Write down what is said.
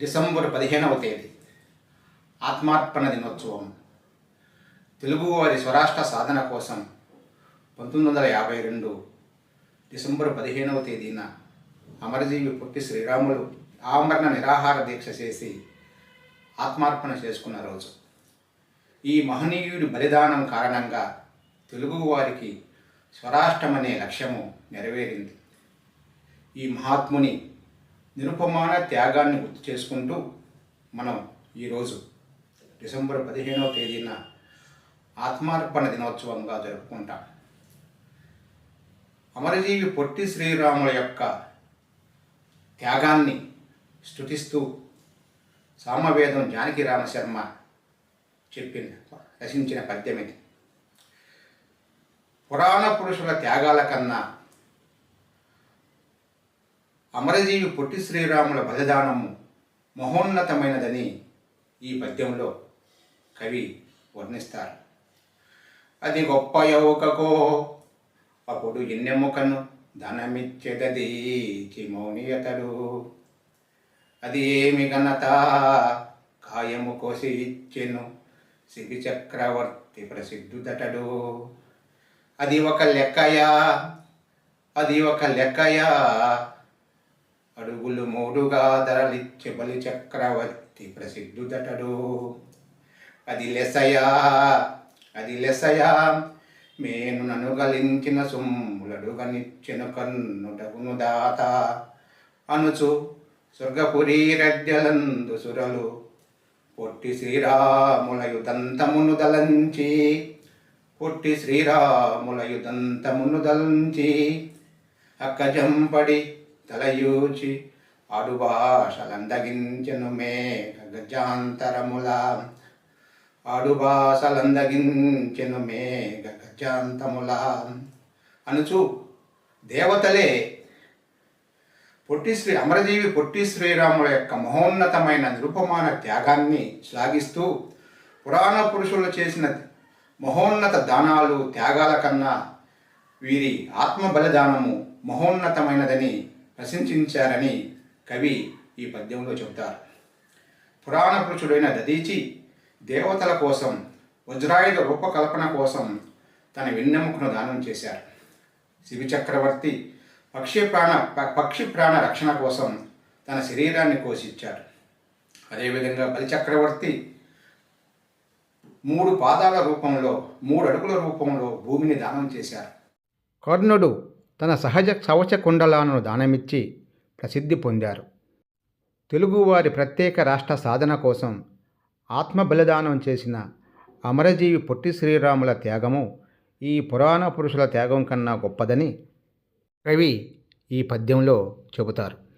December పదిహేనవ తేదీ. ఆత్మార్పణ దినోత్సవం. తెలుగువారి స్వరాష్ట్ర సాధన కోసం పంతొమ్మిది వందల యాభై రెండు డిసెంబర్ పదిహేనవ తేదీన అమరజీవి పుట్టి శ్రీరాములు ఆమరణ నిరాహార దీక్ష చేసి ఆత్మార్పణ చేసుకున్న రోజు. ఈ మహనీయుడి బలిదానం కారణంగా తెలుగువారికి స్వరాష్ట్రం అనే లక్ష్యము నెరవేరింది. ఈ మహాత్ముని నిరుపమాన త్యాగాన్ని గుర్తు చేసుకుంటూ మనం ఈరోజు డిసెంబర్ పదిహేనవ తేదీన ఆత్మార్పణ దినోత్సవంగా జరుపుకుంటాం. అమరజీవి పొట్టి శ్రీరాముల యొక్క త్యాగాన్ని స్థుతిస్తూ సామవేదం జానకి రామశర్మ చెప్పిన రచించిన పద్యమిది. పురాణ పురుషుల త్యాగాల కన్నా అమరజీవి పొట్టి శ్రీరాముల బలిదానము మహోన్నతమైనదని ఈ పద్యంలో కవి వర్ణిస్తారు. అది గొప్ప యౌకకో అప్పుడు ఎన్నెముకను ధనమిచ్చెదది చిమౌనియతడు అది ఏమి ఘనత? కాయము కోసి ఇచ్చెను శివి చక్రవర్తి ప్రసిద్ధుదటడు అది ఒక లెక్కయా? అది ఒక లెక్కయా? అడుగులు మూడుగా ధరలిచ్చే బలి చక్రవర్తి ప్రసిద్ధుదటడు అది లెసయా అది లెసయా. మేను ననుగలించిన గలించిన కన్నుటగును దాత. అనుచు స్వర్గపురి రడ్డలందు సురలు పొట్టి శ్రీరాముల యుదంతమును దలంచి. పొట్టి శ్రీరాముల యుదంతమును దలంచి. అక్కజంపడి తలయూచి ఆడు భాషలందగించెను మేఘ గజాంతరముల ఆడు భాషలందగించెను మేఘ గజాంతముల అనుచు దేవతలే పొట్టి శ్రీ అమరజీవి పొట్టి శ్రీరాముల యొక్క మహోన్నతమైన నిరుపమాన త్యాగాన్ని శ్లాఘిస్తూ పురాణ పురుషులు చేసిన మహోన్నత దానాలు త్యాగాల కన్నా వీరి ఆత్మ బలిదానము మహోన్నతమైనదని ప్రశంసించారని కవి ఈ పద్యంలో చెబుతారు. పురాణ పురుషుడైన దదీచి దేవతల కోసం వజ్రాయుధ రూపకల్పన కోసం తన వెన్నెముకను దానం చేశారు. శివి చక్రవర్తి పక్షి ప్రాణ పక్షి ప్రాణ రక్షణ కోసం తన శరీరాన్ని కోసిచ్చాడు అదేవిధంగా బలిచక్రవర్తి మూడు పాదాల రూపంలో మూడు అడుగుల రూపంలో భూమిని దానం చేశారు. కర్ణుడు తన సహజ కవచ కుండలాలను దానమిచ్చి ప్రసిద్ధి పొందారు. తెలుగువారి ప్రత్యేక రాష్ట్ర సాధన కోసం ఆత్మ బలిదానం చేసిన అమరజీవి పొట్టి శ్రీరాముల త్యాగము ఈ పురాణ పురుషుల త్యాగం కన్నా గొప్పదని కవి ఈ పద్యంలో చెబుతారు.